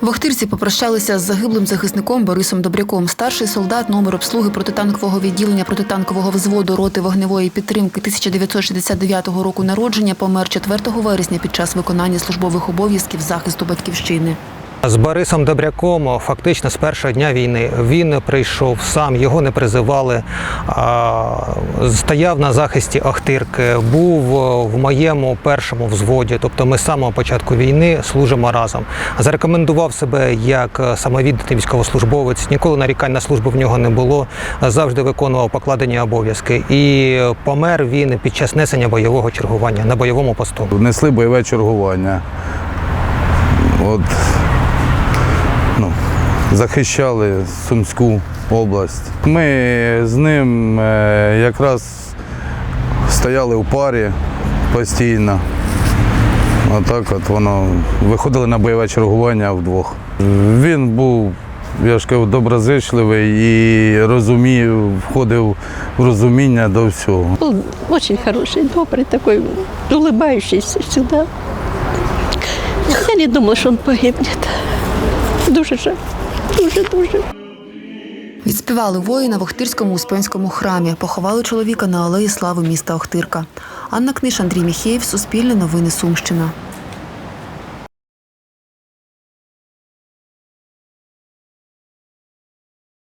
В Охтирці попрощалися з загиблим захисником Борисом Добряком. Старший солдат номер обслуги протитанкового відділення протитанкового взводу роти вогневої підтримки 1969 року народження помер 4 вересня під час виконання службових обов'язків захисту батьківщини. З Борисом Добряком фактично з першого дня війни він прийшов сам, його не призивали, стояв на захисті Охтирки, був в моєму першому взводі. Тобто ми з самого початку війни служимо разом. Зарекомендував себе як самовідданий військовослужбовець. Ніколи нарікань на службу в нього не було. Завжди виконував покладені обов'язки. І помер він під час несення бойового чергування на бойовому посту. Внесли бойове чергування. От, ну, захищали Сумську область. Ми з ним е, якраз стояли в парі постійно. Отак от воно виходили на бойове чергування вдвох. Він був, я ж кажу, доброзичливий і розумів, входив в розуміння до всього. Был очень хороший, добрый такой, улыбающийся всегда. Я не думала, что он погибнет. Дуже ще, Дуже, дуже. Відспівали воїна в Охтирському Успенському храмі. Поховали чоловіка на алеї слави міста Охтирка. Анна Книж, Андрій Міхеєв, Суспільне новини Сумщина.